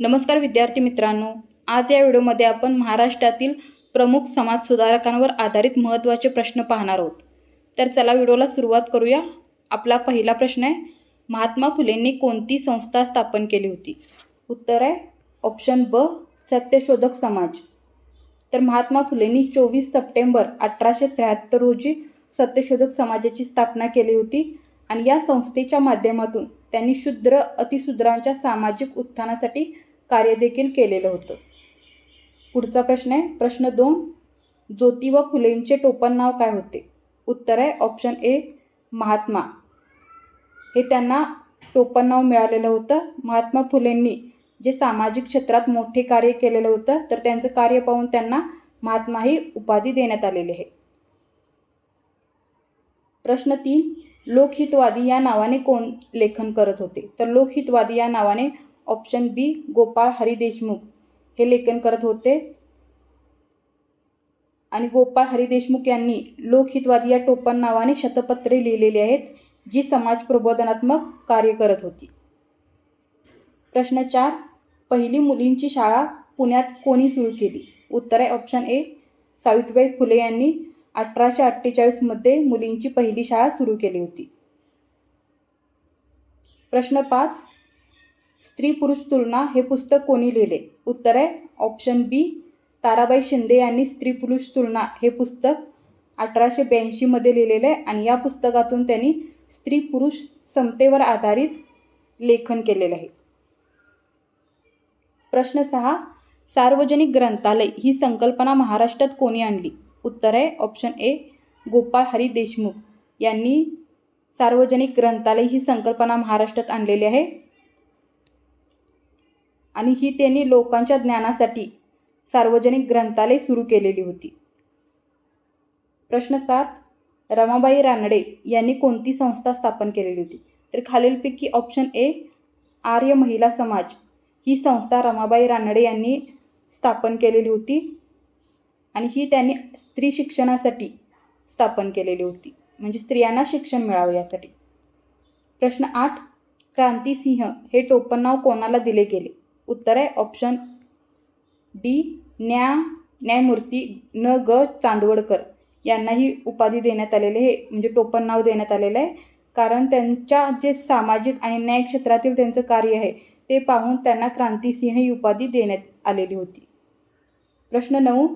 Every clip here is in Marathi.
नमस्कार विद्यार्थी मित्रांनो आज या व्हिडिओमध्ये आपण महाराष्ट्रातील प्रमुख समाज सुधारकांवर आधारित महत्त्वाचे प्रश्न पाहणार आहोत. तर चला व्हिडिओला सुरुवात करूया. आपला पहिला प्रश्न आहे महात्मा फुलेंनी कोणती संस्था स्थापन केली होती? उत्तर आहे ऑप्शन ब सत्यशोधक समाज. तर महात्मा फुलेंनी चोवीस सप्टेंबर अठराशे त्र्याहत्तर रोजी सत्यशोधक समाजाची स्थापना केली होती आणि या संस्थेच्या माध्यमातून त्यांनी शूद्र अतिशूद्रांच्या सामाजिक उत्थानासाठी कार्य देखील केलेलं होतं. पुढचा प्रश्न आहे. प्रश्न दोन ज्योती व फुलेंचे टोपण नाव काय होते? उत्तर आहे ऑप्शन ए महात्मा. हे त्यांना टोपण नाव मिळालेलं होतं. महात्मा फुलेंनी जे सामाजिक क्षेत्रात मोठे कार्य केलेलं होतं तर त्यांचं कार्य पाहून त्यांना महात्मा ही उपाधी देण्यात आलेली आहे. प्रश्न तीन लोकहितवादी या नावाने कोण लेखन करत होते? तर लोकहितवादी या नावाने ऑप्शन बी गोपाळ हरी देशमुख. हे लेखन करत होते. आणि गोपाळ हरी देशमुख यांनी लोकहितवादी या टोपण नावाने शतपत्रे लिहिलेली आहेत जी समाज प्रबोधनात्मक कार्य करत होती. प्रश्न चार पहिली मुलींची शाळा पुण्यात कोणी सुरू केली? उत्तर आहे ऑप्शन ए सावित्रीबाई फुले यांनी अठराशे अठ्ठेचाळीसमध्ये मुलींची पहिली शाळा सुरू केली होती. प्रश्न पाच स्त्री पुरुष तुलना हे पुस्तक कोणी लिहिले? उत्तर आहे ऑप्शन बी ताराबाई शिंदे यांनी स्त्री पुरुष तुलना हे पुस्तक अठराशे ब्याऐंशीमध्ये लिहिलेलं आहे आणि या पुस्तकातून त्यांनी स्त्री पुरुष समतेवर आधारित लेखन केलेलं आहे. प्रश्न सहा सार्वजनिक ग्रंथालय ही संकल्पना महाराष्ट्रात कोणी आणली? उत्तर आहे ऑप्शन ए गोपाळ हरी देशमुख यांनी सार्वजनिक ग्रंथालय ही संकल्पना महाराष्ट्रात आणलेली आहे. आणि ही त्यांनी लोकांच्या ज्ञानासाठी सार्वजनिक ग्रंथालय सुरू केलेली होती. प्रश्न सात रमाबाई रानडे यांनी कोणती संस्था स्थापन केलेली होती? तर खालीलपैकी ऑप्शन ए आर्य महिला समाज. ही संस्था रमाबाई रानडे यांनी स्थापन केलेली होती आणि ही त्यांनी स्त्री शिक्षणासाठी स्थापन केलेली होती. म्हणजे स्त्रियांना शिक्षण मिळावं यासाठी. प्रश्न आठ क्रांतिसिंह हे टोपणनाव कोणाला दिले गेले? उत्तर आहे ऑप्शन डी न्या न्यायमूर्ती न ग चांदवडकर. यांना ही उपाधी देण्यात आलेली आहे म्हणजे टोपण नाव देण्यात आलेलं आहे. कारण त्यांच्या जे सामाजिक आणि न्याय क्षेत्रातील त्यांचं कार्य आहे ते पाहून त्यांना क्रांतिसिंह ही उपाधी देण्यात आलेली होती. प्रश्न नऊ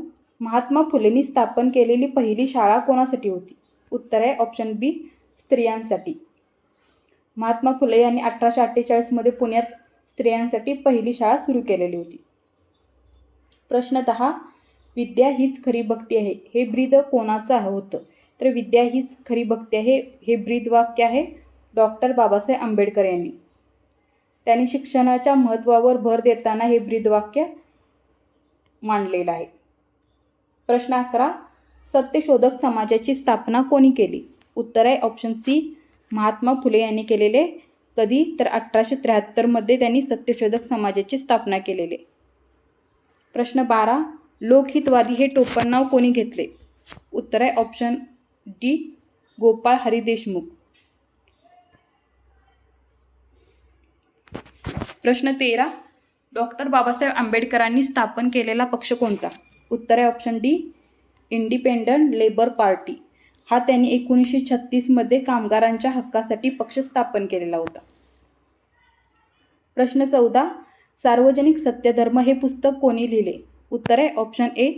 महात्मा फुलेंनी स्थापन केलेली पहिली शाळा कोणासाठी होती? उत्तर आहे ऑप्शन बी स्त्रियांसाठी. महात्मा फुले यांनी अठराशे अठ्ठेचाळीसमध्ये पुण्यात स्त्रियांसाठी पहिली शाळा सुरू केलेली होती. प्रश्नत विद्या हीच खरी भक्ती आहे हे ब्रीद कोणाचं होतं? तर विद्या हीच खरी भक्ती आहे हे ब्रीद वाक्य आहे डॉक्टर बाबासाहेब आंबेडकर यांनी. त्यांनी शिक्षणाच्या महत्त्वावर भर देताना हे ब्रीद वाक्य मांडलेलं आहे. प्रश्न अकरा सत्यशोधक समाजाची स्थापना कोणी केली? उत्तर आहे ऑप्शन सी महात्मा फुले यांनी केलेले कधी तर अठराशे त्र्याहत्तरमध्ये त्यांनी सत्यशोधक समाजाची स्थापना केलेली. प्रश्न बारा लोकहितवादी हे टोपणनाव कोणी घेतले? उत्तर आहे ऑप्शन डी गोपाळ हरी देशमुख. प्रश्न तेरा डॉक्टर बाबासाहेब आंबेडकरांनी स्थापन केलेला पक्ष कोणता? उत्तर आहे option D independent labour party हा त्यांनी एकोणीसशे छत्तीसमध्ये कामगारांच्या हक्कासाठी पक्ष स्थापन केलेला होता. प्रश्न चौदा सार्वजनिक सत्यधर्म हे पुस्तक कोणी लिहिले? उत्तर आहे ऑप्शन ए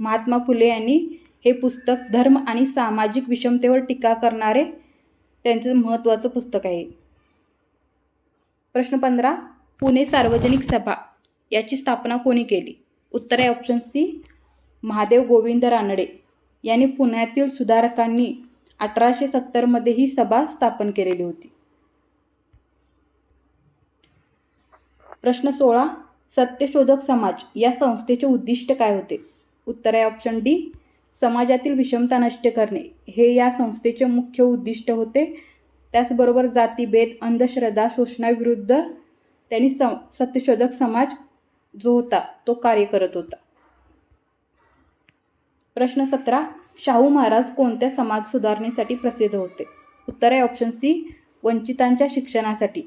महात्मा फुले यांनी हे पुस्तक धर्म आणि सामाजिक विषमतेवर टीका करणारे त्यांचं महत्त्वाचं पुस्तक आहे. प्रश्न पंधरा पुणे सार्वजनिक सभा याची स्थापना कोणी केली? उत्तर आहे ऑप्शन सी महादेव गोविंद रानडे. यांनी पुण्यातील सुधारकांनी अठराशे सत्तरमध्ये ही सभा स्थापन केलेली होती. प्रश्न सोळा. सत्यशोधक समाज या संस्थेचे उद्दिष्ट काय होते? उत्तर आहे ऑप्शन डी समाजातील विषमता नष्ट करणे. हे या संस्थेचे मुख्य उद्दिष्ट होते. त्याचबरोबर जातीभेद अंधश्रद्धा शोषणाविरुद्ध त्यांनी स सत्यशोधक समाज जो होता तो कार्य करत होता. प्रश्न सतरा शाहू महाराज कोणत्या समाज सुधारणेसाठी प्रसिद्ध होते? उत्तर आहे ऑप्शन सी वंचितांच्या शिक्षणासाठी.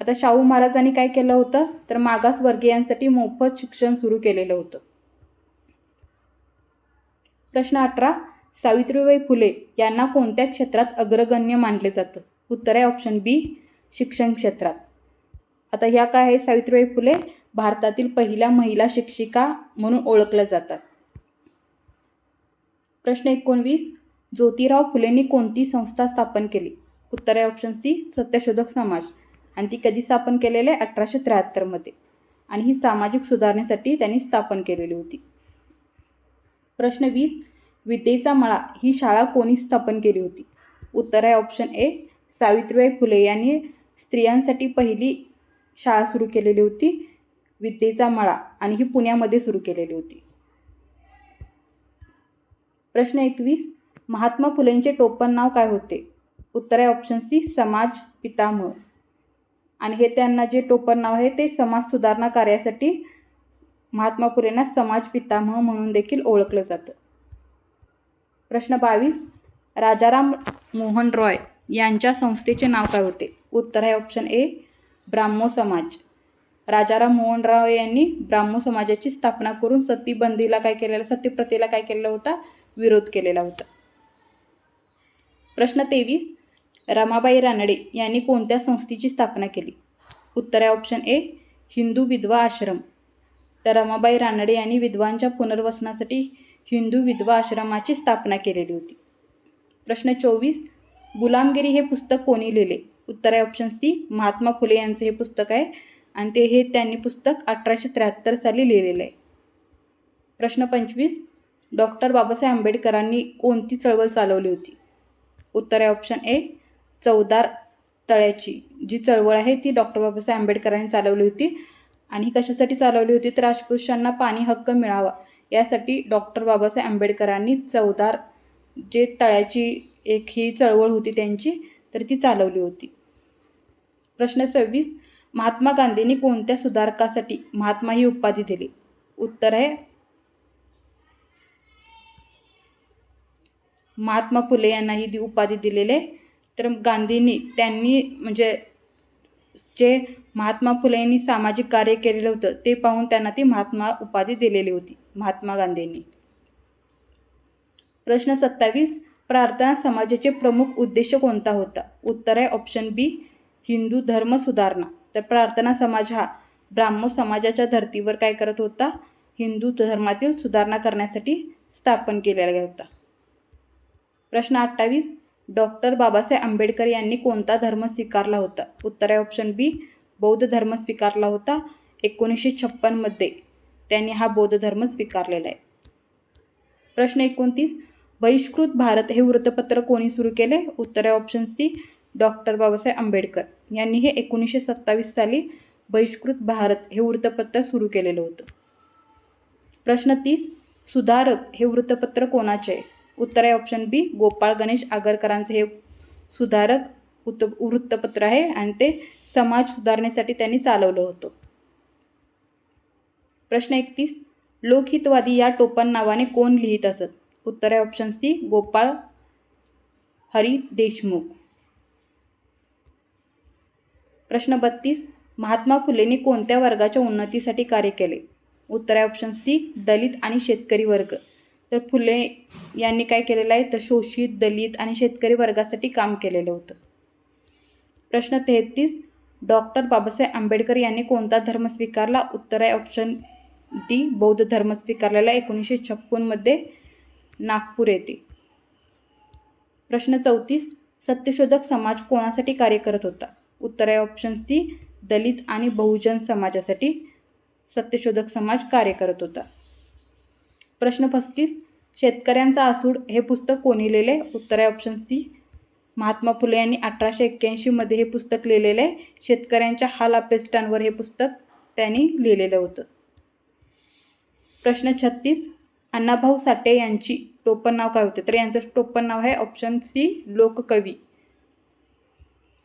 आता शाहू महाराजांनी काय केलं होतं? तर मागासवर्गीयांसाठी मोफत शिक्षण सुरू केलेलं होतं. प्रश्न अठरा सावित्रीबाई फुले यांना कोणत्या क्षेत्रात अग्रगण्य मानले जातं? उत्तर आहे ऑप्शन बी शिक्षण क्षेत्रात. आता ह्या काय आहे? सावित्रीबाई फुले भारतातील पहिल्या महिला शिक्षिका म्हणून ओळखल्या जातात. प्रश्न एकोणवीस. ज्योतिराव फुलेंनी कोणती संस्था स्थापन केली? उत्तर आहे ऑप्शन सी सत्यशोधक समाज. आणि ती कधी स्थापन केलेली आहे? अठराशे त्र्याहत्तरमध्ये आणि ही सामाजिक सुधारणेसाठी त्यांनी स्थापन केलेली होती. प्रश्न वीस विद्येचा मळा. ही शाळा कोणी स्थापन केली होती? उत्तर आहे ऑप्शन ए सावित्रीबाई फुले यांनी स्त्रियांसाठी पहिली शाळा सुरू केलेली होती. विद्येचा मळा. आणि ही पुण्यामध्ये सुरू केलेली होती. प्रश्न एकवीस. महात्मा फुलेंचे टोपण नाव काय होते? उत्तर आहे ऑप्शन सी समाज पितामह. आणि हे त्यांना जे टोपण नाव आहे ते समाज सुधारणा कार्यासाठी महात्मा फुलेंना समाज पितामह म्हणून देखील ओळखलं जातं. प्रश्न बावीस. राजाराम मोहन रॉय यांच्या संस्थेचे नाव काय होते? उत्तर आहे ऑप्शन ए ब्राह्मो समाज. राजाराम मोहन राव यांनी ब्राह्मो समाजाची स्थापना करून सतीबंदीला काय केलेलं सतीप्रथेला काय केलेला होता? विरोध केलेला होता. प्रश्न तेवीस. रमाबाई रानडे यांनी कोणत्या संस्थेची स्थापना केली? उत्तर आहे ऑप्शन ए हिंदू विधवा आश्रम. तर रमाबाई रानडे यांनी विधवांच्या पुनर्वसनासाठी हिंदू विधवा आश्रमाची स्थापना केलेली होती. प्रश्न चोवीस. गुलामगिरी हे पुस्तक कोणी लिहिले? उत्तर आहे ऑप्शन सी महात्मा फुले यांचं हे पुस्तक आहे आणि ते हे त्यांनी पुस्तक अठराशे त्र्याहत्तर साली लिहिलेलं आहे. प्रश्न पंचवीस. डॉक्टर बाबासाहेब आंबेडकरांनी कोणती चळवळ चालवली होती? उत्तर आहे ऑप्शन ए चौदार तळ्याची. जी चळवळ आहे ती डॉक्टर बाबासाहेब आंबेडकरांनी चालवली होती. आणि कशासाठी चालवली होती? तर राजपुरुषांना पाणी हक्क मिळावा. यासाठी डॉक्टर बाबासाहेब आंबेडकरांनी चौदार जे तळ्याची एक ही चळवळ होती त्यांची तर ती चालवली होती. प्रश्न सव्वीस महात्मा गांधींनी कोणत्या सुधारकासाठी महात्मा ही उपाधी दिली? उत्तर आहे महात्मा फुले यांना ही उपाधी दिलेले. आहे तर गांधींनी त्यांनी म्हणजे जे महात्मा फुले यांनी सामाजिक कार्य केलेलं होतं ते पाहून त्यांना ती महात्मा उपाधी दिलेली होती महात्मा गांधींनी. प्रश्न सत्तावीस प्रार्थना समाजाचे प्रमुख उद्देश कोणता होता? उत्तर आहे ऑप्शन बी हिंदू धर्म सुधारणा. तर प्रार्थना समाज हा ब्राह्मण समाजाच्या धर्तीवर काय करत होता? हिंदू धर्मातील सुधारणा करण्यासाठी स्थापन केलेला होता. प्रश्न अठ्ठावीस. डॉक्टर बाबासाहेब आंबेडकर यांनी कोणता धर्म स्वीकारला होता? उत्तर आहे ऑप्शन बी बौद्ध धर्म स्वीकारला होता. एकोणीसशे छप्पनमध्ये त्यांनी हा बौद्ध धर्म स्वीकारलेला आहे. प्रश्न एकोणतीस. बहिष्कृत भारत हे वृत्तपत्र कोणी सुरू केले? उत्तर आहे option C doctor Babasaheb Ambedkar यांनी हे एकोणीसशे सत्तावीस साली बहिष्कृत भारत हे वृत्तपत्र सुरू केलेलं होतं. प्रश्न तीस. सुधारक हे वृत्तपत्र कोणाचे आहे? उत्तर आहे ऑप्शन बी गोपाळ गणेश आगरकरांचे हे सुधारक उत वृत्तपत्र आहे आणि ते समाज सुधारण्यासाठी त्यांनी चालवलं होतं. प्रश्न एकतीस. लोकहितवादी या टोपण नावाने कोण लिहित असत? उत्तर आहे ऑप्शन सी गोपाळ हरी देशमुख. प्रश्न बत्तीस. महात्मा फुलेंनी कोणत्या वर्गाच्या उन्नतीसाठी कार्य केले? उत्तर आहे ऑप्शन सी दलित आणि शेतकरी वर्ग. तर फुले यांनी काय केलेलं आहे? तर शोषित दलित आणि शेतकरी वर्गासाठी काम केलेलं होतं. प्रश्न तेहतीस डॉक्टर बाबासाहेब आंबेडकर यांनी कोणता धर्म स्वीकारला? उत्तर आहे ऑप्शन डी बौद्ध धर्म स्वीकारलेला एकोणीसशे छप्पनमध्ये नागपूर येथे. प्रश्न चौतीस सत्यशोधक समाज कोणासाठी कार्य करत होता? उत्तर आहे ऑप्शन सी दलित आणि बहुजन समाजासाठी सत्यशोधक समाज कार्य करत होता. प्रश्न पस्तीस शेतकऱ्यांचा आसूड हे पुस्तक कोणी लिहिले? उत्तर आहे ऑप्शन सी महात्मा फुले यांनी अठराशे एक्क्याऐंशीमध्ये हे पुस्तक लिहिलेलं. आहे शेतकऱ्यांच्या हाल अपेष्टांवर हे पुस्तक त्यांनी लिहिलेलं होतं. प्रश्न छत्तीस अण्णाभाऊ साठे यांची टोपण नाव काय होते? तर यांचं टोपण नाव आहे ऑप्शन सी लोककवी.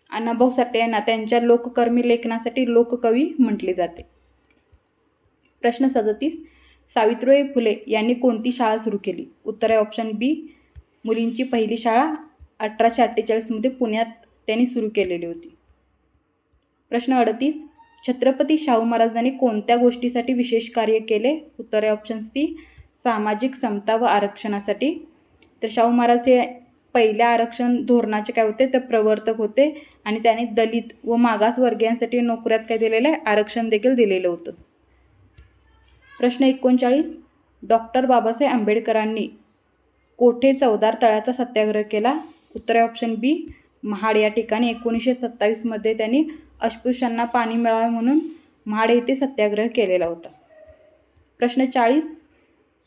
अण्णाभाऊ साठे यांना त्यांच्या लोककर्मी लेखनासाठी लोककवी म्हटले जाते. प्रश्न सदतीस सावित्रीबाई फुले यांनी कोणती शाळा सुरू केली? उत्तर आहे ऑप्शन बी मुलींची पहिली शाळा अठराशे अठ्ठेचाळीसमध्ये पुण्यात त्यांनी सुरू केलेली होती. प्रश्न अडतीस. छत्रपती शाहू महाराजांनी कोणत्या गोष्टीसाठी विशेष कार्य केले? उत्तर आहे ऑप्शन सी सामाजिक समता व आरक्षणासाठी. तर शाहू महाराज हे पहिल्या आरक्षण धोरणाचे काय होते? ते प्रवर्तक होते आणि त्यांनी दलित व मागासवर्गीयांसाठी नोकऱ्यात काय दिलेलं आहे? आरक्षण देखील दिलेलं होतं. प्रश्न एकोणचाळीस. डॉक्टर बाबासाहेब आंबेडकरांनी कोठे चौदार तळ्याचा सत्याग्रह केला? उत्तर आहे ऑप्शन बी महाड. या ठिकाणी एकोणीसशे सत्तावीसमध्ये त्यांनी अस्पृश्यांना पाणी मिळावे म्हणून महाड येथे सत्याग्रह केलेला होता. प्रश्न चाळीस.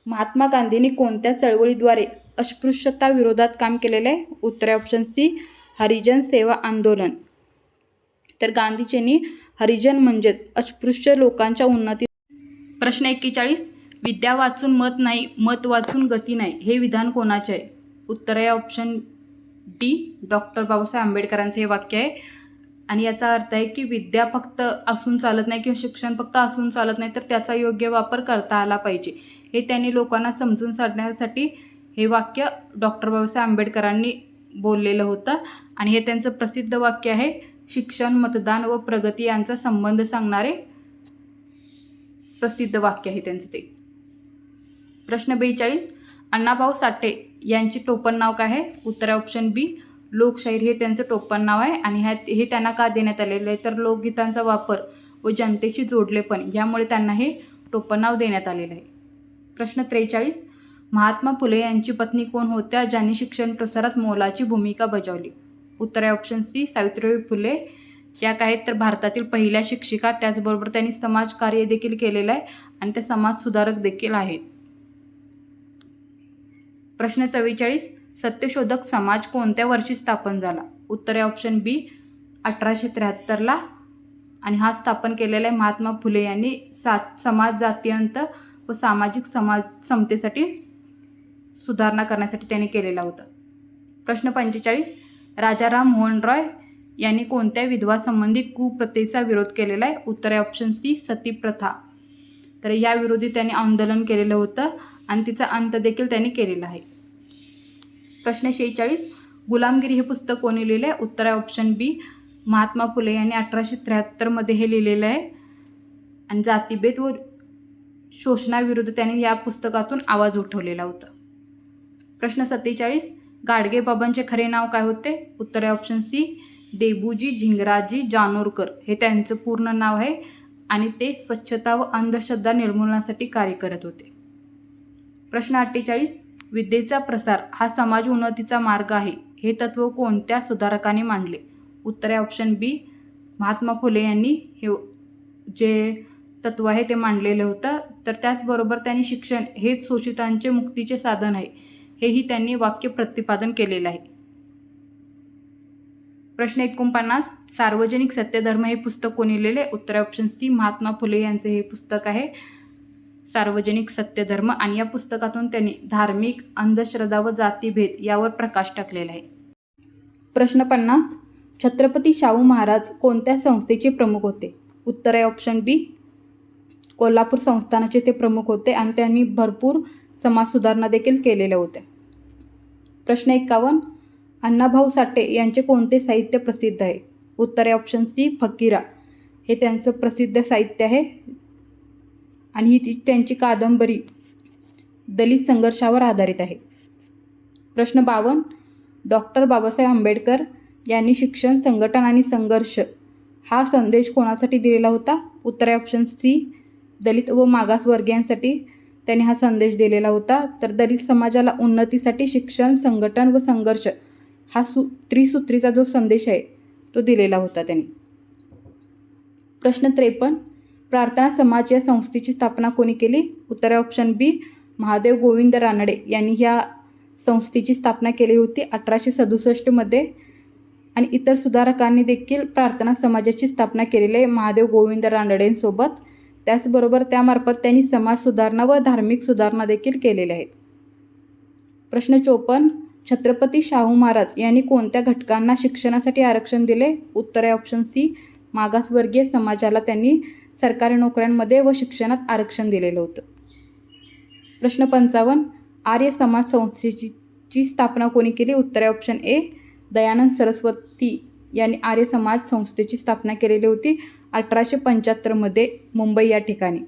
महात्मा गांधींनी कोणत्या चळवळीद्वारे अस्पृश्यता विरोधात काम केलेलं? आहे उत्तर आहे ऑप्शन सी हरिजन सेवा आंदोलन. तर गांधीजींनी हरिजन म्हणजेच अस्पृश्य लोकांच्या उन्नती प्रश्न एक्केचाळीस. विद्या वाचून मत नाही मत वाचून गती नाही हे विधान कोणाचे आहे? उत्तर आहे ऑप्शन डी डॉक्टर बाबासाहेब आंबेडकरांचे हे वाक्य आहे. आणि याचा अर्थ आहे की विद्या फक्त असून चालत नाही किंवा शिक्षण फक्त असून चालत नाही तर त्याचा योग्य वापर करता आला पाहिजे. हे त्यांनी लोकांना समजून सांगण्यासाठी हे वाक्य डॉक्टर बाबासाहेब आंबेडकरांनी बोललेलं होतं. आणि हे त्यांचं प्रसिद्ध वाक्य आहे. शिक्षण मतदान व प्रगती यांचा संबंध सांगणारे प्रसिद्ध वाक्य आहे त्यांचं ते. प्रश्न बेचाळीस अण्णाभाऊ साठे यांचे टोपण नाव काय आहे? उत्तर ऑप्शन बी लोकशाहीर हे त्यांचं टोपण नाव आहे आणि ह्या हे त्यांना का देण्यात आलेलं आहे? तर लोकगीतांचा वापर व जनतेशी जोडले पण यामुळे त्यांना हे टोपण नाव देण्यात आलेलं आहे. प्रश्न त्रेचाळीस महात्मा फुले यांची पत्नी कोण होत्या ज्यांनी शिक्षण प्रसारात मोलाची भूमिका बजावली? उत्तर आहे ऑप्शन सी सावित्रीबाई फुले या आहेत तर भारतातील पहिल्या शिक्षिका त्याचबरोबर त्यांनी समाजकार्य देखील केलेलं आहे आणि त्या समाज सुधारक देखील आहेत. प्रश्न चव्वेचाळीस सत्यशोधक समाज कोणत्या वर्षी स्थापन झाला? उत्तर आहे ऑप्शन बी अठराशे त्र्याहत्तरला आणि हा स्थापन केलेला आहे महात्मा फुले यांनी. सात समाज जातीयंत व सामाजिक समाज समतेसाठी सुधारणा करण्यासाठी त्यांनी केलेला होता. प्रश्न पंचेचाळीस राजाराम मोहन रॉय यांनी कोणत्या विधवासंबंधी कुप्रथेचा विरोध केलेला आहे? उत्तर आहे ऑप्शन सी सती प्रथा तर या विरोधी त्यांनी आंदोलन केलेलं होतं आणि तिचा अंत देखील त्यांनी केलेला आहे. प्रश्न शेहेचाळीस गुलामगिरी हे पुस्तक कोणी लिहिलं आहे उत्तर आहे ऑप्शन बी महात्मा फुले यांनी अठराशे त्र्याहत्तरमध्ये हे लिहिलेलं आहे. आणि जातीभेद व शोषणाविरुद्ध त्यांनी या पुस्तकातून आवाज उठवलेला होता. प्रश्न सत्तेचाळीस गाडगे बाबांचे खरे नाव काय होते? उत्तर आहे ऑप्शन सी देबूजी झिंगराजी जानोरकर. हे त्यांचं पूर्ण नाव आहे आणि ते स्वच्छता व अंधश्रद्धा निर्मूलनासाठी कार्य करत होते. प्रश्न अठ्ठेचाळीस विद्येचा प्रसार हा समाज उन्नतीचा मार्ग आहे हे तत्व कोणत्या सुधारकाने मांडले? उत्तर आहे ऑप्शन बी महात्मा फुले यांनी हे जे तत्व आहे ते मांडलेलं होतं. तर त्याचबरोबर त्यांनी शिक्षण हेच शोषितांचे मुक्तीचे साधन आहे. हेही त्यांनी वाक्य प्रतिपादन केलेलं आहे. प्रश्न एकोणपन्नास सार्वजनिक सत्यधर्म हे पुस्तक कोणी लिहिले? उत्तर ऑप्शन सी महात्मा फुले यांचे हे पुस्तक आहे. सार्वजनिक सत्यधर्म आणि या पुस्तकातून त्यांनी धार्मिक अंधश्रद्धा व जातीभेद यावर प्रकाश टाकलेला आहे. प्रश्न पन्नास छत्रपती शाहू महाराज कोणत्या संस्थेचे प्रमुख होते? उत्तर आहे ऑप्शन बी कोल्हापूर संस्थानाचे ते प्रमुख होते आणि त्यांनी भरपूर समाज सुधारणा देखील केलेल्या होत्या. प्रश्न एकावन्न अण्णाभाऊ साठे यांचे कोणते साहित्य प्रसिद्ध आहे? उत्तर आहे ऑप्शन सी फकीरा. हे त्यांचं प्रसिद्ध साहित्य आहे. आणि ही ती त्यांची कादंबरी दलित संघर्षावर आधारित आहे. प्रश्न बावन्न डॉक्टर बाबासाहेब आंबेडकर यांनी शिक्षण संघटन आणि संघर्ष हा संदेश कोणासाठी दिलेला होता? उत्तर आहे ऑप्शन सी दलित व मागासवर्गीयांसाठी त्यांनी हा संदेश दिलेला होता. तर दलित समाजाला उन्नतीसाठी शिक्षण संघटन व संघर्ष हा सु त्रिसूत्रीचा जो संदेश आहे तो दिलेला होता त्यांनी. प्रश्न त्रेपन्न प्रार्थना समाज या संस्थेची स्थापना कोणी केली? उत्तर आहे ऑप्शन बी महादेव गोविंद रानडे यांनी ह्या संस्थेची स्थापना केली होती अठराशे सदुसष्टमध्ये आणि इतर सुधारकांनी देखील प्रार्थना समाजाची स्थापना केलेली आहे महादेव गोविंद रानडेंसोबत. त्याचबरोबर त्यामार्फत त्यांनी समाज सुधारणा व धार्मिक सुधारणा देखील केलेल्या आहेत. प्रश्न चोपन्न छत्रपती शाहू महाराज यांनी कोणत्या घटकांना शिक्षणासाठी आरक्षण दिले? उत्तर आहे ऑप्शन सी मागासवर्गीय समाजाला त्यांनी सरकारी नोकऱ्यांमध्ये व शिक्षणात आरक्षण दिलेलं होतं. प्रश्न पंचावन्न. आर्य समाज संस्थेची ची स्थापना कोणी केली? उत्तर आहे ऑप्शन ए दयानंद सरस्वती यांनी आर्य समाज संस्थेची स्थापना केलेली होती अठराशे पंच्याहत्तरमध्ये मुंबई या ठिकाणी.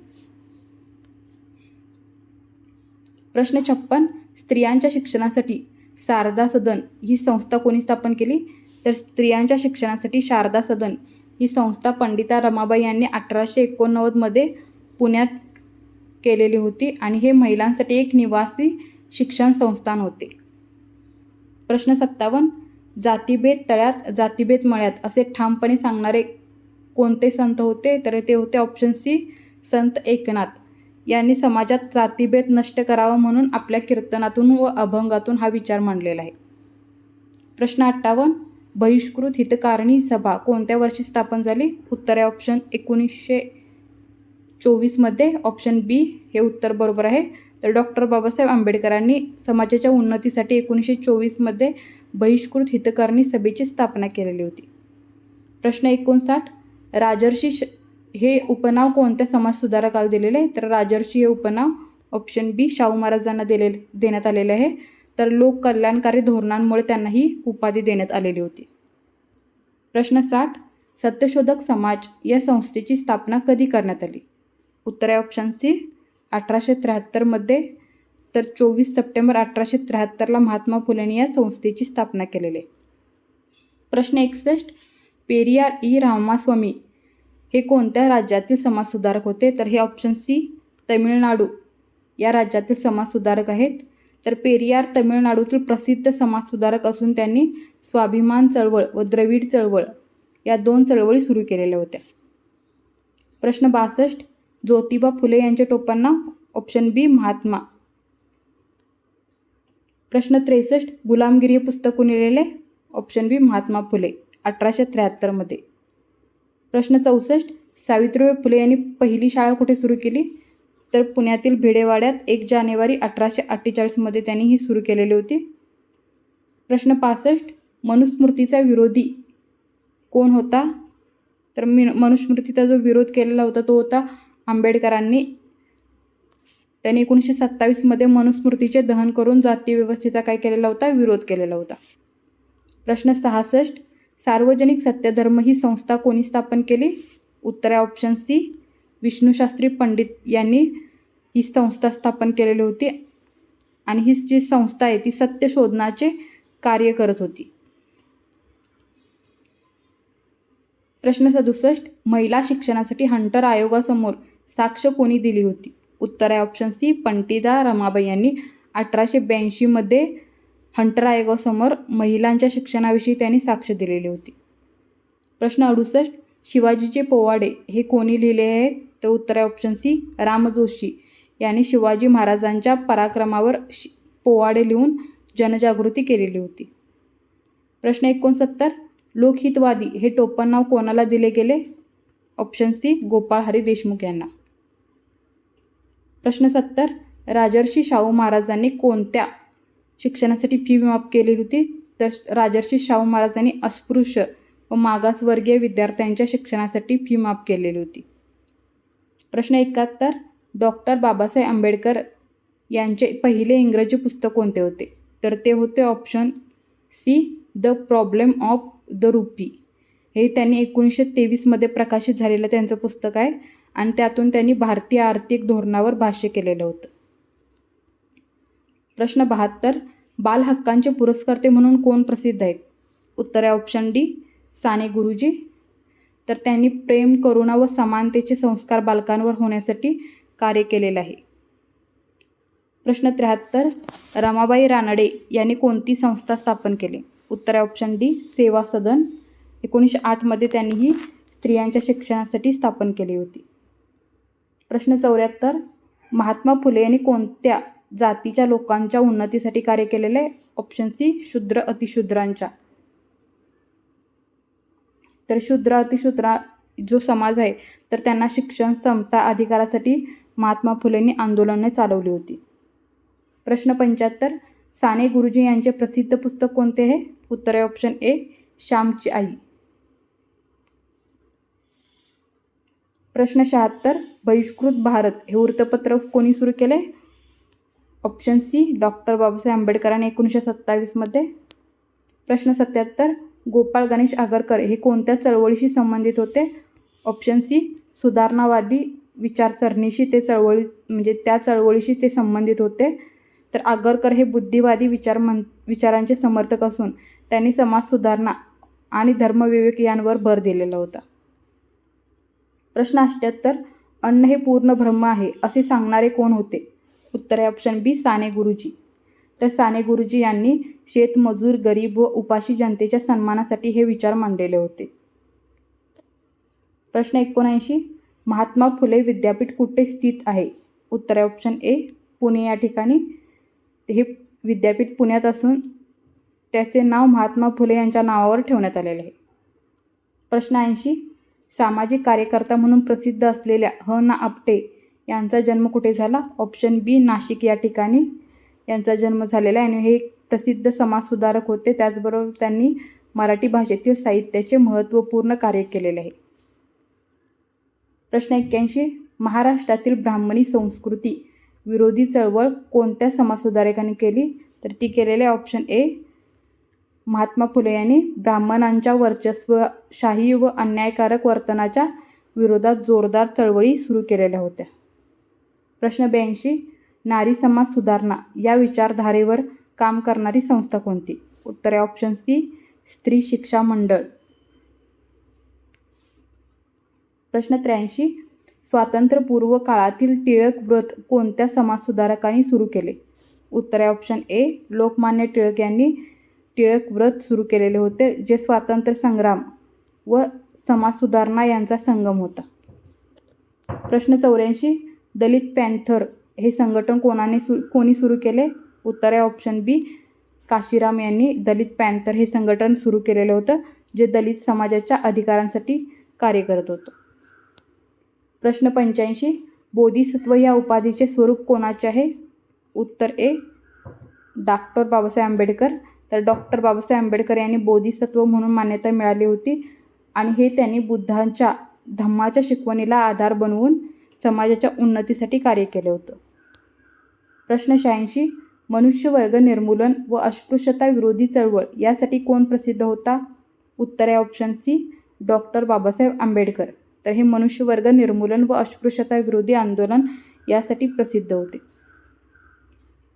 प्रश्न छप्पन. स्त्रियांच्या शिक्षणासाठी शारदा सदन ही संस्था कोणी स्थापन केली? तर स्त्रियांच्या शिक्षणासाठी शारदा सदन ही संस्था पंडिता रमाबाई यांनी अठराशे एकोणनव्वदमध्ये पुण्यात केलेली होती आणि हे महिलांसाठी एक निवासी शिक्षण संस्थान होते. प्रश्न सत्तावन्न जातीभेद तळ्यात जातीभेद मळ्यात असे ठामपणे सांगणारे कोणते संत होते? तर ते होते ऑप्शन सी संत एकनाथ. यांनी समाजात जातीभेद नष्ट करावा म्हणून आपल्या कीर्तनातून व अभंगातून हा विचार मांडलेला आहे. प्रश्न अठ्ठावन्न बहिष्कृत हितकारणी सभा कोणत्या वर्षी स्थापन झाली? उत्तर आहे ऑप्शन एकोणीसशे चोवीसमध्ये ऑप्शन बी हे उत्तर बरोबर आहे. तर डॉक्टर बाबासाहेब आंबेडकरांनी समाजाच्या उन्नतीसाठी एकोणीसशे चोवीसमध्ये बहिष्कृत हितकारणी सभेची स्थापना केलेली होती. प्रश्न एकोणसाठ राजर्षी श हे उपनाव कोणत्या समाजसुधारकाला दिलेले आहे? तर राजर्षी हे उपनाव ऑप्शन बी शाहू महाराजांना दिले देण्यात आलेले आहे. तर लोक कल्याणकारी धोरणांमुळे त्यांना ही उपाधी देण्यात आलेली होती. प्रश्न साठ. सत्यशोधक समाज या संस्थेची स्थापना कधी करण्यात आली? उत्तर आहे ऑप्शन सी अठराशे त्र्याहत्तरमध्ये तर चोवीस सप्टेंबर अठराशे त्र्याहत्तरला महात्मा फुलेंनी या संस्थेची स्थापना केलेली आहे. प्रश्न एकसष्ट. पेरियार ई. रामास्वामी हे कोणत्या राज्यातील समाजसुधारक होते? तर हे ऑप्शन सी तमिळनाडू. या राज्यातील समाजसुधारक आहेत. तर पेरियार तमिळनाडूतील प्रसिद्ध समाजसुधारक असून त्यांनी स्वाभिमान चळवळ व द्रविड चळवळ या दोन चळवळी सुरू केलेल्या होत्या. प्रश्न बासष्ट ज्योतिबा फुले यांच्या टोपांना ऑप्शन बी महात्मा. प्रश्न त्रेसष्ट गुलामगिरी हे पुस्तक कोणी लिहिले ऑप्शन बी महात्मा फुले अठराशे त्र्याहत्तरमध्ये. प्रश्न चौसष्ट. सावित्रीबाई फुले यांनी पहिली शाळा कुठे सुरू केली? तर पुण्यातील भिडेवाड्यात एक जानेवारी अठराशे अठ्ठेचाळीसमध्ये त्यांनी ही सुरू केलेली होती. प्रश्न पासष्ट. मनुस्मृतीचा विरोधी कोण होता? तर मी मनुस्मृतीचा जो विरोध केलेला होता तो होता आंबेडकरांनी. त्यांनी एकोणीसशे सत्तावीसमध्ये मनुस्मृतीचे दहन करून जातीय व्यवस्थेचा काय केलेला होता? विरोध केलेला होता. प्रश्न सहासष्ट. सार्वजनिक सत्यधर्म ही संस्था कोणी स्थापन केली? उत्तर आहे ऑप्शन सी विष्णूशास्त्री पंडित यांनी ही संस्था स्थापन केलेली होती आणि ही जी संस्था आहे ती सत्य शोधनाचे कार्य करत होती. प्रश्न सदुसष्ट. महिला शिक्षणासाठी हंटर आयोगासमोर साक्ष कोणी दिली होती? उत्तर आहे ऑप्शन सी पंटीदा रमाबाई यांनी अठराशे ब्याऐंशीमध्ये हंटर आयोगासमोर महिलांच्या शिक्षणाविषयी त्यांनी साक्ष दिलेली होती. प्रश्न अडुसष्ट शिवाजीचे पोवाडे हे कोणी लिहिले आहेत? तर उत्तर आहे ऑप्शन सी राम जोशी यांनी शिवाजी महाराजांच्या पराक्रमावर शि पोवाडे लिहून जनजागृती केलेली होती. प्रश्न एकोणसत्तर लोकहितवादी हे टोपण नाव कोणाला दिले गेले? ऑप्शन सी गोपाळ हरी देशमुख यांना. प्रश्न सत्तर राजर्षी शाहू महाराजांनी कोणत्या शिक्षणासाठी फी माफ केलेली होती. तर राजर्षी शाहू महाराजांनी अस्पृश्य व मागासवर्गीय विद्यार्थ्यांच्या शिक्षणासाठी फी माफ केलेली होती. प्रश्न एकाहत्तर. डॉक्टर बाबासाहेब आंबेडकर यांचे पहिले इंग्रजी पुस्तक कोणते होते? तर ते होते option C the problem of the rupee हे त्यांनी एकोणीसशे तेवीसमध्ये प्रकाशित झालेलं त्यांचं पुस्तक आहे. आणि त्यातून त्यांनी भारतीय आर्थिक धोरणावर भाष्य केलेलं होतं. प्रश्न बहात्तर बालहक्कांचे पुरस्कर्ते म्हणून कोण प्रसिद्ध आहेत? उत्तर आहे ऑप्शन डी साने गुरुजी. तर त्यांनी प्रेम करुणा व समानतेचे संस्कार बालकांवर होण्यासाठी कार्य केलेलं आहे. प्रश्न त्र्याहत्तर रमाबाई रानडे यांनी कोणती संस्था स्थापन केली? उत्तर आहे ऑप्शन डी सेवा सदन. एकोणीसशे आठमध्ये त्यांनी ही स्त्रियांच्या शिक्षणासाठी स्थापन केली होती. प्रश्न चौऱ्याहत्तर महात्मा फुले यांनी कोणत्या जातीच्या लोकांच्या उन्नतीसाठी कार्य केलेले आहे ऑप्शन सी शूद्र अतिशूद्रांच्या. तर शूद्र अतिशूद्रा जो समाज आहे तर त्यांना शिक्षण समता अधिकारासाठी महात्मा फुलेंनी आंदोलने चालवली होती. प्रश्न पंच्याहत्तर साने गुरुजी यांचे प्रसिद्ध पुस्तक कोणते आहे? उत्तर आहे ऑप्शन ए श्यामची आई. प्रश्न शहात्तर बहिष्कृत भारत हे वृत्तपत्र कोणी सुरू केले? ऑप्शन सी डॉक्टर बाबासाहेब आंबेडकरांनी एकोणीसशे सत्तावीसमध्ये प्रश्न सत्याहत्तर गोपाळ गणेश आगरकर हे कोणत्या चळवळीशी संबंधित होते? ऑप्शन सी सुधारणावादी विचारसरणीशी ते चळवळी म्हणजे त्या चळवळीशी ते संबंधित होते. तर आगरकर हे बुद्धिवादी विचार मन विचारांचे समर्थक असून त्यांनी समाज सुधारणा आणि धर्मविवेक यांवर भर दिलेला होता. प्रश्न अष्ट्याहत्तर अन्न हे पूर्ण ब्रह्म आहे असे सांगणारे कोण होते? उत्तर आहे ऑप्शन बी साने गुरुजी. तर साने गुरुजी यांनी शेतमजूर गरीब व उपाशी जनतेच्या सन्मानासाठी हे विचार मांडलेले होते. प्रश्न एकोणऐंशी महात्मा फुले विद्यापीठ कुठे स्थित आहे? उत्तर आहे ऑप्शन ए पुणे या ठिकाणी. हे विद्यापीठ पुण्यात असून त्याचे नाव महात्मा फुले यांच्या नावावर ठेवण्यात आलेले आहे. प्रश्न ऐंशी सामाजिक कार्यकर्ता म्हणून प्रसिद्ध असलेल्या ह ना आपटे यांचा जन्म कुठे झाला? ऑप्शन बी नाशिक या ठिकाणी यांचा जन्म झालेला आहे. आणि हे एक प्रसिद्ध समाजसुधारक होते. त्याचबरोबर त्यांनी मराठी भाषेतील साहित्याचे महत्त्वपूर्ण कार्य केलेले आहे. प्रश्न एक्क्याऐंशी. महाराष्ट्रातील ब्राह्मणी संस्कृती विरोधी चळवळ कोणत्या समाजसुधारकांनी केली? तर ती केलेली आहे ऑप्शन ए महात्मा फुले यांनी ब्राह्मणांच्या वर्चस्व शाही व अन्यायकारक वर्तनाच्या विरोधात जोरदार चळवळी सुरू केलेल्या होत्या. प्रश्न ब्याऐंशी नारी समाज सुधारणा या विचारधारेवर काम करणारी संस्था कोणती? उत्तर आहे ऑप्शन सी स्त्री शिक्षा मंडळ. प्रश्न त्र्याऐंशी स्वातंत्र्यपूर्व काळातील टिळक व्रत कोणत्या समाजसुधारकांनी सुरू केले? उत्तर आहे ऑप्शन ए लोकमान्य टिळक यांनी टिळक व्रत सुरू केलेले होते जे स्वातंत्र्य संग्राम व समाजसुधारणा यांचा संगम होता. प्रश्न चौऱ्याऐंशी दलित पॅन्थर हे संघटन कोणाने सु कोणी सुरू केले? उत्तर आहे ऑप्शन बी काशीराम यांनी दलित पॅन्थर हे संघटन सुरू केलेलं होतं जे दलित समाजाच्या अधिकारांसाठी कार्य करत होतं. प्रश्न पंच्याऐंशी. बोधिसत्व या उपाधीचे स्वरूप कोणाचे आहे? उत्तर ए डॉक्टर बाबासाहेब आंबेडकर. तर डॉक्टर बाबासाहेब आंबेडकर यांनी बोधिसत्व म्हणून मान्यता मिळाली होती आणि हे त्यांनी बुद्धांच्या धम्माच्या शिकवणीला आधार बनवून समाजाच्या उन्नतीसाठी कार्य केलं होतं. प्रश्न शहाऐंशी मनुष्यवर्ग निर्मूलन व अस्पृश्यता विरोधी चळवळ यासाठी कोण प्रसिद्ध होता? उत्तर आहे option C doctor Babasaheb Ambedkar. तर हे मनुष्यवर्ग निर्मूलन व अस्पृश्यता विरोधी आंदोलन यासाठी प्रसिद्ध होते.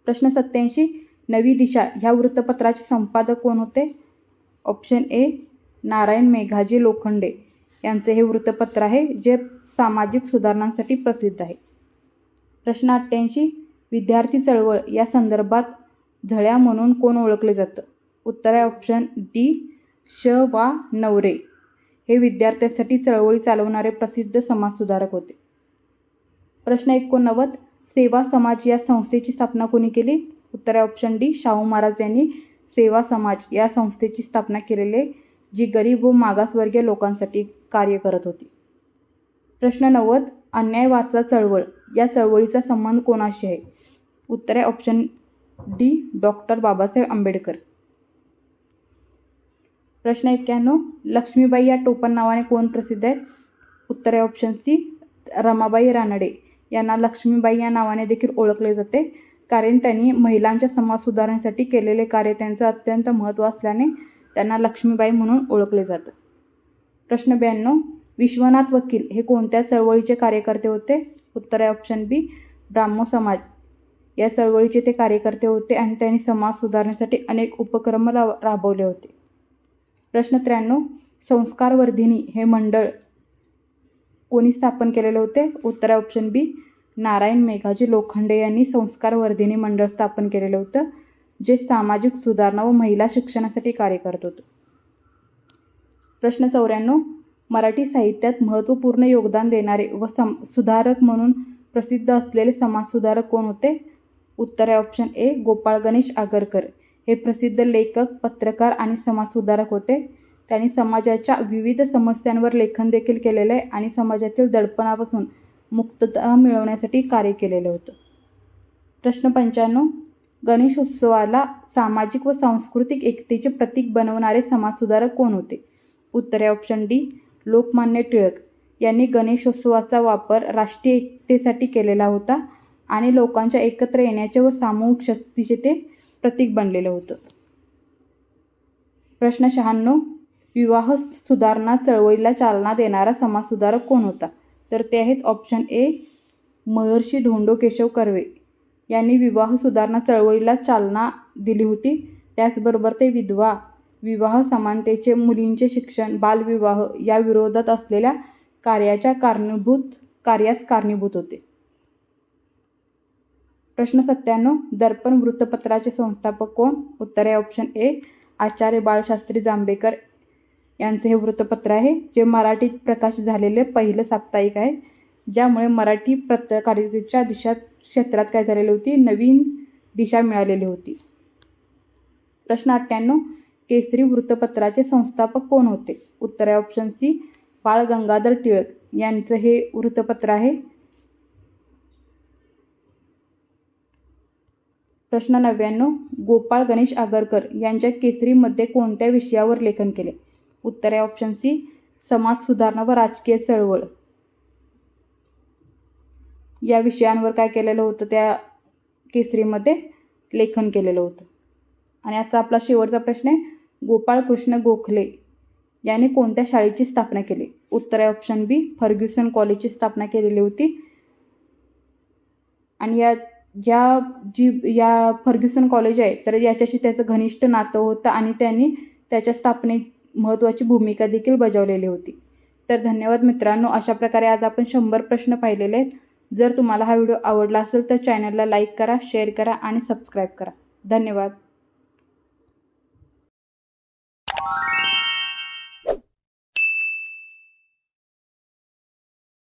प्रश्न सत्याऐंशी नवी दिशा ह्या वृत्तपत्राचे संपादक कोण होते? Option A Narayan Meghaji Lokhande. यांचे हे वृत्तपत्र आहे जे सामाजिक सुधारणांसाठी प्रसिद्ध आहे. प्रश्न अठ्ठ्याऐंशी विद्यार्थी चळवळ या संदर्भात झळ्या म्हणून कोण ओळखले जातं? उत्तर आहे ऑप्शन डी श वा नवरे. हे विद्यार्थ्यांसाठी चळवळी चालवणारे प्रसिद्ध समाजसुधारक होते. प्रश्न एकोणनव्वद सेवा समाज या संस्थेची स्थापना कोणी केली? उत्तर आहे ऑप्शन डी शाहू महाराज यांनी सेवा समाज या संस्थेची स्थापना केलेले जी गरीब व मागासवर्गीय लोकांसाठी कार्य करत होती. प्रश्न नव्वद अन्याय वाचा चळवळ. या चळवळीचा संबंध कोणाशी आहे? उत्तर आहे option D doctor Babasaheb Ambedkar. प्रश्न एक्क्याण्णव लक्ष्मीबाई या टोपण नावाने कोण प्रसिद्ध आहेत? उत्तर आहे ऑप्शन सी रमाबाई रानडे. यांना लक्ष्मीबाई या नावाने देखील ओळखले जाते. कारण त्यांनी महिलांच्या समाज सुधारण्यासाठी केलेले कार्य त्यांचं अत्यंत महत्त्व असल्याने त्यांना लक्ष्मीबाई म्हणून ओळखले जातं. प्रश्न ब्याण्णव विश्वनाथ वकील हे कोणत्या चळवळीचे कार्यकर्ते होते? उत्तर आहे ऑप्शन बी ब्राह्मो समाज. या चळवळीचे ते कार्यकर्ते होते आणि त्यांनी समाज सुधारण्यासाठी अनेक उपक्रम राब राबवले होते. प्रश्न त्र्याण्णव संस्कारवर्धिनी हे मंडळ कोणी स्थापन केलेले होते? उत्तर आहे ऑप्शन बी नारायण मेघाजी लोखंडे यांनी संस्कारवर्धिनी मंडळ स्थापन केलेलं होतं जे सामाजिक सुधारणा व महिला शिक्षणासाठी कार्य करत होतं. प्रश्न चौऱ्याण्णव मराठी साहित्यात महत्त्वपूर्ण योगदान देणारे व सम सुधारक म्हणून प्रसिद्ध असलेले समाजसुधारक कोण होते? उत्तर आहे ऑप्शन ए गोपाळ गणेश आगरकर. हे प्रसिद्ध लेखक पत्रकार आणि समाजसुधारक होते. त्यांनी समाजाच्या विविध समस्यांवर लेखन देखील केलेलं आहे आणि समाजातील दडपणापासून मुक्तता मिळवण्यासाठी कार्य केलेलं होतं. प्रश्न पंच्याण्णव गणेशोत्सवाला सामाजिक व सांस्कृतिक एकतेचे प्रतीक बनवणारे समाजसुधारक कोण होते? उत्तर आहे ऑप्शन डी लोकमान्य टिळक यांनी गणेशोत्सवाचा वापर राष्ट्रीय एकतेसाठी केलेला होता आणि लोकांच्या एकत्र येण्याचे व सामूहिक शक्तीचे ते प्रतीक बनलेलं होतं. प्रश्न शहाण्णव विवाह सुधारणा चळवळीला चालना देणारा समाजसुधारक कोण होता? तर ते आहेत ऑप्शन ए महर्षी धोंडो केशव कर्वे. यांनी विवाह सुधारणा चळवळीला चालना दिली होती. त्याचबरोबर ते विधवा विवाह समानतेचे मुलींचे शिक्षण बालविवाह या विरोधात असलेल्या कार्याच्या कारणीभूत कार्यास कारणीभूत होते. प्रश्न सत्त्याण्णव दर्पण वृत्तपत्राचे संस्थापक कोण? उत्तर आहे ऑप्शन ए आचार्य बाळशास्त्री जांभेकर यांचे हे वृत्तपत्र आहे जे मराठीत प्रकाशित झालेले पहिलं साप्ताहिक आहे ज्यामुळे मराठी पत्रकारितेच्या दिशा क्षेत्रात काय झालेली होती? नवीन दिशा मिळालेली होती. प्रश्न अठ्ठ्याण्णव केसरी वृत्तपत्राचे संस्थापक कोण होते? उत्तर आहे ऑप्शन सी बाळ गंगाधर टिळक यांचं हे वृत्तपत्र आहे. प्रश्न नव्याण्णव गोपाळ गणेश आगरकर यांच्या केसरीमध्ये कोणत्या विषयावर लेखन केले? उत्तर आहे ऑप्शन सी समाज सुधारणा व राजकीय चळवळ. या विषयांवर काय केलेलं होतं? त्या केसरीमध्ये लेखन केलेलं होतं. आणि आजचा आपला शेवटचा प्रश्न आहे गोपाळ कृष्ण गोखले याने कोणत्या शाळेची स्थापना केली? उत्तर आहे ऑप्शन बी फर्ग्युसन कॉलेजची स्थापना केलेली होती. आणि या ज्या जी या फर्ग्युसन कॉलेज आहे तर याच्याशी त्याचं घनिष्ठ नातं होतं आणि त्यांनी त्याच्या स्थापनेत महत्त्वाची भूमिका देखील बजावलेली होती. तर धन्यवाद मित्रांनो. अशा प्रकारे आज आपण शंभर प्रश्न पाहिलेले आहेत. जर तुम्हाला हा व्हिडिओ आवडला असेल तर चॅनलला लाईक करा शेअर करा आणि सबस्क्राईब करा. धन्यवाद.